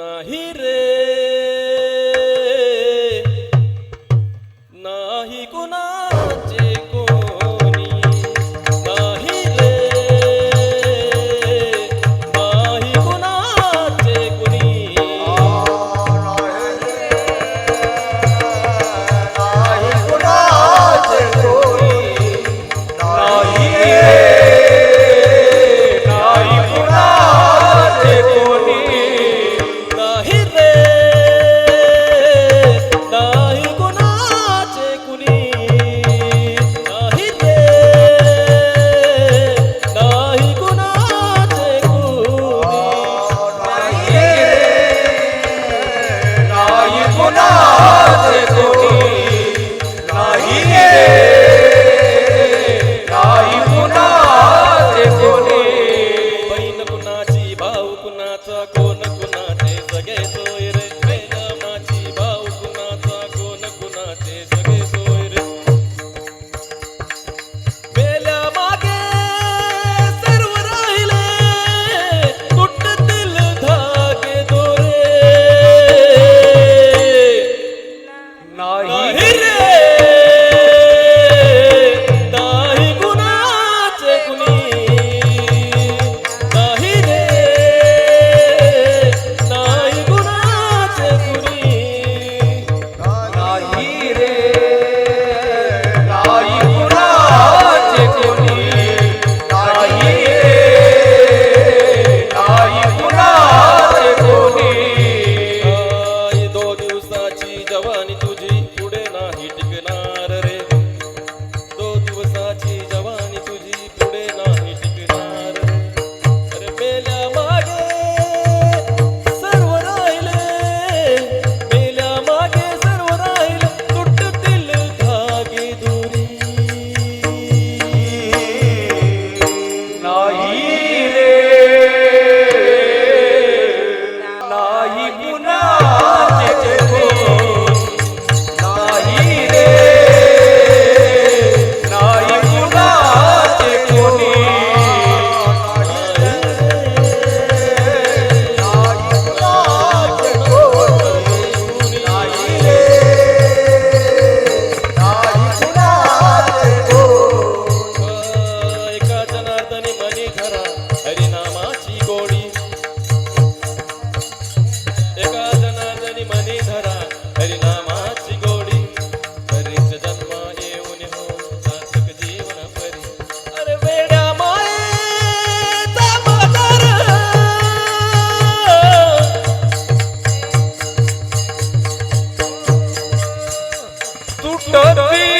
নাহি রে না যে তুমি जवानी तुझी पुढे नाही टिकणार रे. दो दिवसाची जवानी तुझी पुढे नाही टिकणार. रे मेल्या मागे सर्व राहिले. मेल्या मागे सर्व राहिले. तुटतील धागे दुरी. नाही. tutta